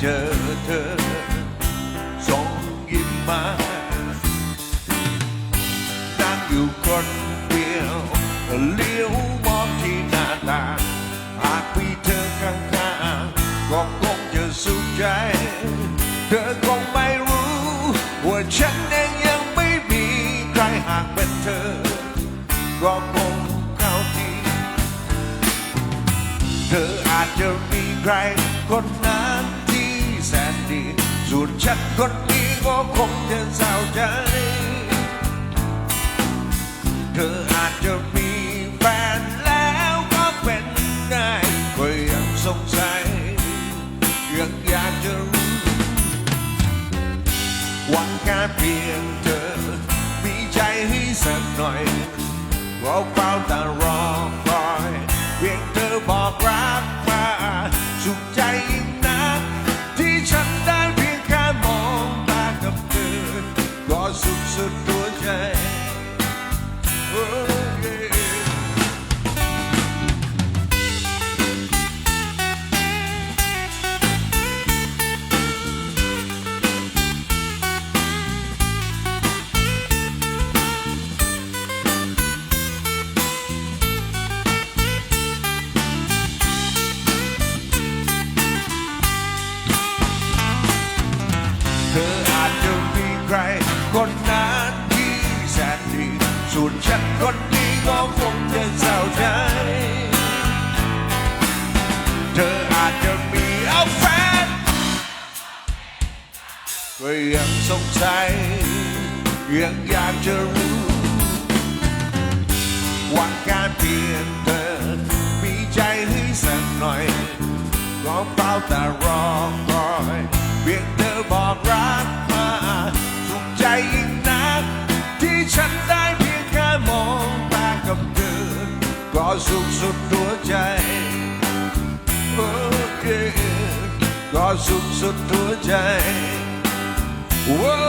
เจอเธอส่งยิ้มมานั่งอยู่คนเดียวเลี้ยวมองที่หน้าตาหากมีเธอข้างๆก็คงจะสุขใจ เธอคงไม่รู้ว่าฉันเองยังไม่มีใครหากเป็นเธอก็คงเข้าที เธออาจจะมีใครคนนั้นที่แสน ดีส่วนฉันคนนี้ก็คงจะเศร้าใจ เธออาจจะมีแฟนแล้วก็เป็นได้ก็ยังสงสัยยังอยากจะรู้วันแค่เพียงเธอ มีใจให้สักหน่อยก็เฝ้าแต่ร ใคร คนนั้นที่แสนดี ส่วนฉันคนนี้ก็คงจะเศร้าใจ เธออาจจะมีเอาแฟนก็ยังสงสัยยังอยากจะรู้วันการเปลี่ยนเธอมีใจให้สักหน่อยก็เฝ้าแต่รอ ก็สุขสุดตัวใจโอ้เย่ก็สุขสุดตัวใจโอ้